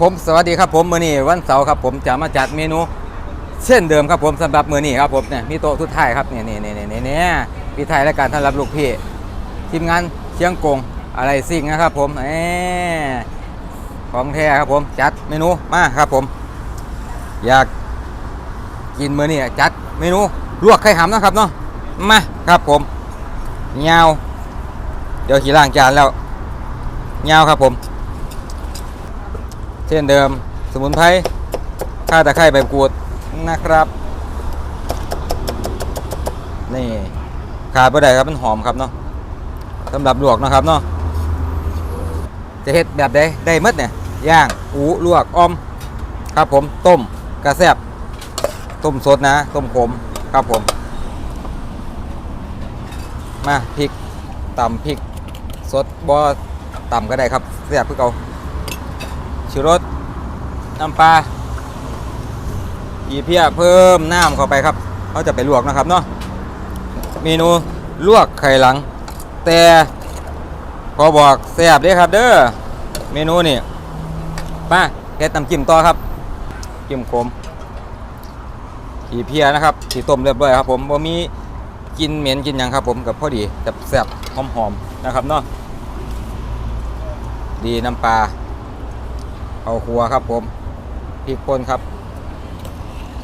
ผมสวัสดีครับผมมื้อนี้วันเสาร์ครับผมจะมาจัดเมนู เช่นเดิมครับผมสำหรับมื้อนี้ครับผมเนี่ยมีโต๊ะทุดท้ายครับเนี่ยเนี่ยเนี่ยเนี่ยเนี่ยพี่ไทยและการต้อนรับลูกพี่ทีมงานเชียงกงอะไรสิ่งนะครับผมเออของแท้ครับผมจัดเมนูมาครับผม อยากกินมื้อนี้จัดเมนูลวกไข่หำนะครับเนาะมาครับผมเงาเดี๋ยวขี่ล้างจานแล้วเงาครับผม เช่นเดิมสมุนไพรข้าตะไคร้ใบกรูดนะครับ นี่ขาดไม่ได้ครับมันหอมครับเนาะสำหรับลวกนะครับเนาะจะเฮ็ดแบบใดได้มดเนี่ยย่าง อูลวกอม ครับผมต้มกระแซบต้มสดนะ ต้มขมครับผม มาพริกตำพริกสดบ่ตำก็ได้ครับแซ่บเพื่อเก่า ชูรสน้ำปลาอีเพียเพิ่มน้ำเข้าไปครับเขาจะไปลวกนะครับเนาะเมนูลวกไข่หลัง แต่พอบอกแซ่บเด้ครับ เด้อเมนูนี่มาเฮ็ดน้ำจิ้มต่อครับจิ้มขมอีเพียนะครับสีต้มเรียบร้อยครับ ผมบ่มีกินเหม็นกินยังครับ ผมกับพอดีแบบแซ่บหอมๆนะครับเนาะดีน้ำปลา เอาครัวครับผมพริกป่นครับ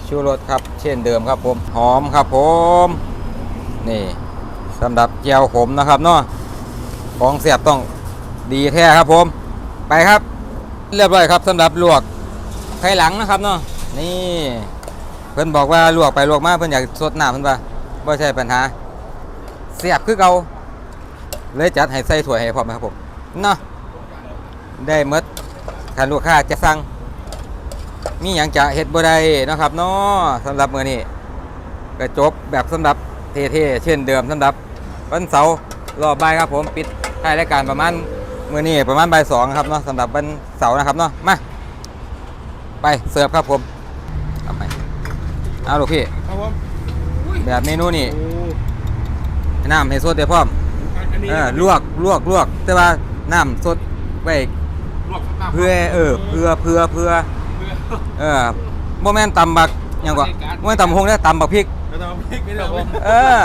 ชูรสครับ เช่นเดิมครับผมหอมครับผมนี่สำหรับเจียวขมนะครับเนาะของเสียบต้องดีแท้ครับผม ไปครับ เรียบร้อยครับสำหรับลวกไข่หลังนะครับเนาะนี่เพิ่อนบอกว่าลวกไปลวกมาเพิ่อนอยากสดหน้ำเพิ่อนว่าไม่ใช่ปัญหา เสียบคือเก่าเลยจัดให้ใส่ถ้วให้พร้อมครับผมเนาะได้หมด ถ้าลูกค้าจะสั่งมีอย่างจะเฮ็ดบ่ได้เนาะครับเนาะสำหรับมื้อนี้ก็จบแบบสำหรับเท่ๆเช่นเดิมสำหรับวันเสาร์รอบบ่ายครับผมปิดท้ายรายการประมาณมื้อนี้ประมาณบ่ายสองครับเนาะสำหรับวันเสาร์นะครับเนาะมาไปเสิร์ฟครับผมเอาไปเอาลูกพี่ครับผมแบบเมนูนี่โอ้น้ำให้สดได้พร้อมอันนี้เออลวกลวกลวกแต่ว่าน้ำสดไว้ ลวกน้ำเพื่อเออเพื่อเพื่อเพื่อเพื่อเออโมแมนตำบักหยังกว่าโมแมนตำหงได้ตำบักพริกไม่ต้องพริกไม่ต้องพริกเออ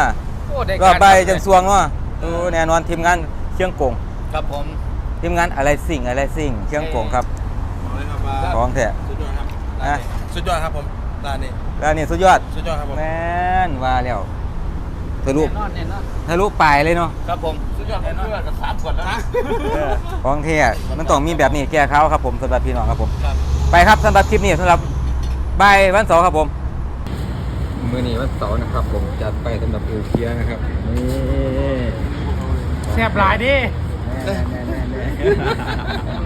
โอ้ได้รอบใบจังสวงเนาะเออแน่นอนทีมงานเชียงกงครับผมทีมงานอะไรสิ่งอะไรสิ่งเชียงกงครับบอกเลยครับว่าของแท้สุดยอดครับอะร้านนี้สุดยอดครับผมร้านนี้แล้วนี่สุดยอดสุดยอดครับผมแม่นว่าแล้ว ทะลุแน่นอนแน่นอนทะลุปลายเลยเนาะครับผมสุดยอดแน่นอนกับสามขวดแล้วนะเออของแท้มันต้องมีแบบนี้แก้เขาครับผมสำหรับพี่น้องครับผม ครับไปครับสำหรับคลิปนี้สำหรับบ่ายวันเสาร์ครับผม มือนี้วันเสาร์นะครับ ผมจัดไปสำหรับเอเชียนะครับนี่แซ่บหลายดิแน่ๆๆๆ